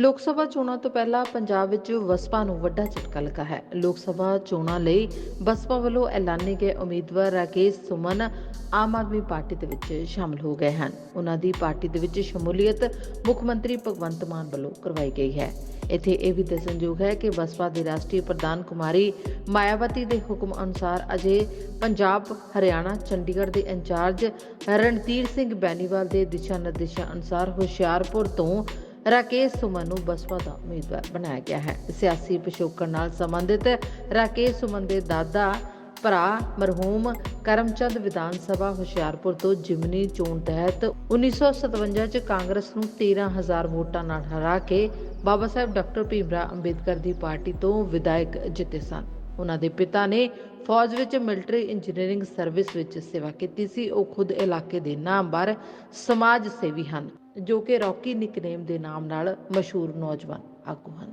ਲੋਕ ਸਭਾ ਚੋਣਾਂ ਤੋਂ ਪਹਿਲਾਂ ਪੰਜਾਬ ਵਿੱਚ ਵਸਪਾ ਨੂੰ ਵੱਡਾ ਝਟਕਾ ਲੱਗਾ ਹੈ। ਲੋਕ ਸਭਾ ਚੋਣਾਂ ਲਈ ਬਸਪਾ ਵੱਲੋਂ ਐਲਾਨੇ ਗਏ ਉਮੀਦਵਾਰ ਰਾਕੇਸ਼ ਸੁਮਨ ਆਮ ਆਦਮੀ ਪਾਰਟੀ ਦੇ ਵਿੱਚ ਸ਼ਾਮਲ ਹੋ ਗਏ ਹਨ। ਉਹਨਾਂ ਦੀ ਪਾਰਟੀ ਦੇ ਵਿੱਚ ਸ਼ਮੂਲੀਅਤ ਮੁੱਖ ਮੰਤਰੀ ਭਗਵੰਤ ਮਾਨ ਵੱਲੋਂ ਕਰਵਾਈ ਗਈ ਹੈ। ਇੱਥੇ ਇਹ ਵੀ ਦੱਸਣਯੋਗ ਹੈ ਕਿ ਬਸਪਾ ਦੇ ਰਾਸ਼ਟਰੀ ਪ੍ਰਧਾਨ ਕੁਮਾਰੀ ਮਾਇਆਵਤੀ ਦੇ ਹੁਕਮ ਅਨੁਸਾਰ ਅਜੇ ਪੰਜਾਬ, ਹਰਿਆਣਾ, ਚੰਡੀਗੜ੍ਹ ਦੇ ਇੰਚਾਰਜ ਰਣਧੀਰ ਸਿੰਘ ਬੈਨੀਵਾਲ ਦੇ ਦਿਸ਼ਾ ਨਿਰਦੇਸ਼ਾਂ ਅਨੁਸਾਰ ਹੁਸ਼ਿਆਰਪੁਰ ਤੋਂ ਰਾਕੇਸ਼ ਸੁਮਨ ਨੂੰ ਬਸਪਾ ਦਾ ਉਮੀਦਵਾਰ ਬਣਾਇਆ ਗਿਆ ਹੈ। ਸਿਆਸੀ ਪਿਛੋਕੜ ਨਾਲ ਸੰਬੰਧਿਤ ਰਾਕੇਸ਼ ਸੁਮਨ ਦੇ ਦਾਦਾ, ਭਰਾ ਮਰਹੂਮ ਕਰਮਚੰਦ ਵਿਧਾਨ ਸਭਾ ਹੁਸ਼ਿਆਰਪੁਰ ਤੋਂ ਜਿਮਨੀ ਚੋਣ ਤਹਿਤ 1957 ਚ ਕਾਂਗਰਸ ਨੂੰ 13000 ਵੋਟਾਂ ਨਾਲ ਹਰਾ ਕੇ ਬਾਬਾ ਸਾਹਿਬ ਡਾਕਟਰ ਭੀਮਰਾਵ ਅੰਬੇਦਕਰ ਦੀ ਪਾਰਟੀ ਤੋਂ ਵਿਧਾਇਕ ਜਿੱਤੇ ਸਨ। ਉਹਨਾਂ ਦੇ ਪਿਤਾ ਨੇ ਫੌਜ ਵਿੱਚ ਮਿਲਟਰੀ ਇੰਜੀਨੀਅਰਿੰਗ ਸਰਵਿਸ ਵਿੱਚ ਸੇਵਾ ਕੀਤੀ ਸੀ। ਉਹ ਖੁਦ ਇਲਾਕੇ ਦੇ ਨਾਮਵਰ ਸਮਾਜ ਸੇਵੀ ਹਨ। ਜੋ ਕਿ ਰੌਕੀ ਨਿਕਨੇਮ ਦੇ ਨਾਮ ਨਾਲ ਮਸ਼ਹੂਰ ਨੌਜਵਾਨ ਆਗੂ ਹਨ।